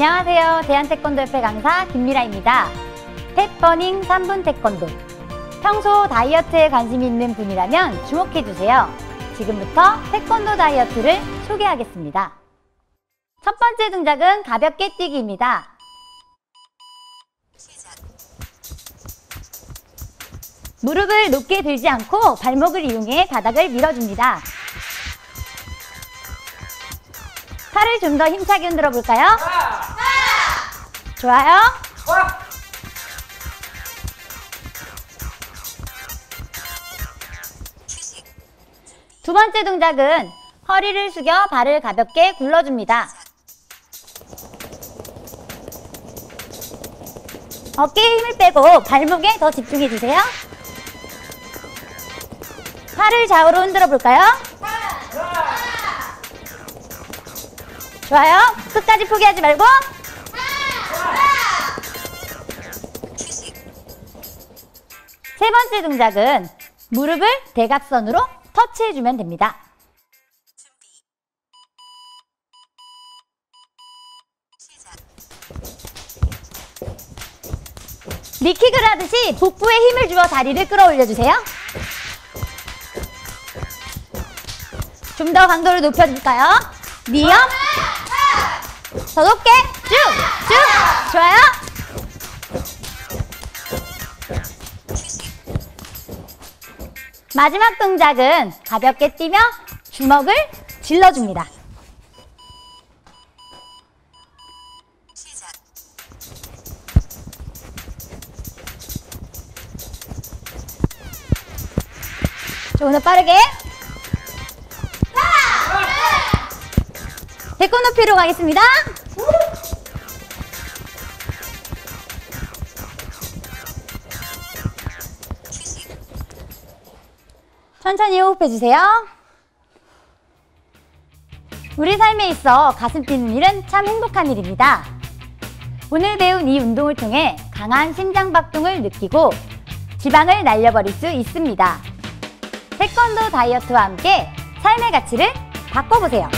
안녕하세요. 대한태권도협회 강사 김미라입니다. 탭버닝 3분 태권도. 평소 다이어트에 관심 있는 분이라면 주목해주세요. 지금부터 태권도 다이어트를 소개하겠습니다. 첫 번째 동작은 가볍게 뛰기입니다. 무릎을 높게 들지 않고 발목을 이용해 바닥을 밀어줍니다. 팔을 좀 더 힘차게 흔들어 볼까요? 좋아요. 두 번째 동작은 허리를 숙여 발을 가볍게 굴러줍니다. 어깨에 힘을 빼고 발목에 더 집중해 주세요. 팔을 좌우로 흔들어 볼까요? 좋아요. 끝까지 포기하지 말고. 세 번째 동작은 무릎을 대각선으로 터치해주면 됩니다. 리킥을 하듯이 복부에 힘을 주어 다리를 끌어올려주세요. 좀 더 강도를 높여줄까요? 니엄 더 높게 쭉! 쭉! 좋아요? 마지막 동작은 가볍게 뛰며 주먹을 질러줍니다. 조금 더 빠르게 배꼽 높이로 가겠습니다. 천천히 호흡해 주세요. 우리 삶에 있어 가슴 뛰는 일은 참 행복한 일입니다. 오늘 배운 이 운동을 통해 강한 심장박동을 느끼고 지방을 날려버릴 수 있습니다. 태권도 다이어트와 함께 삶의 가치를 바꿔보세요.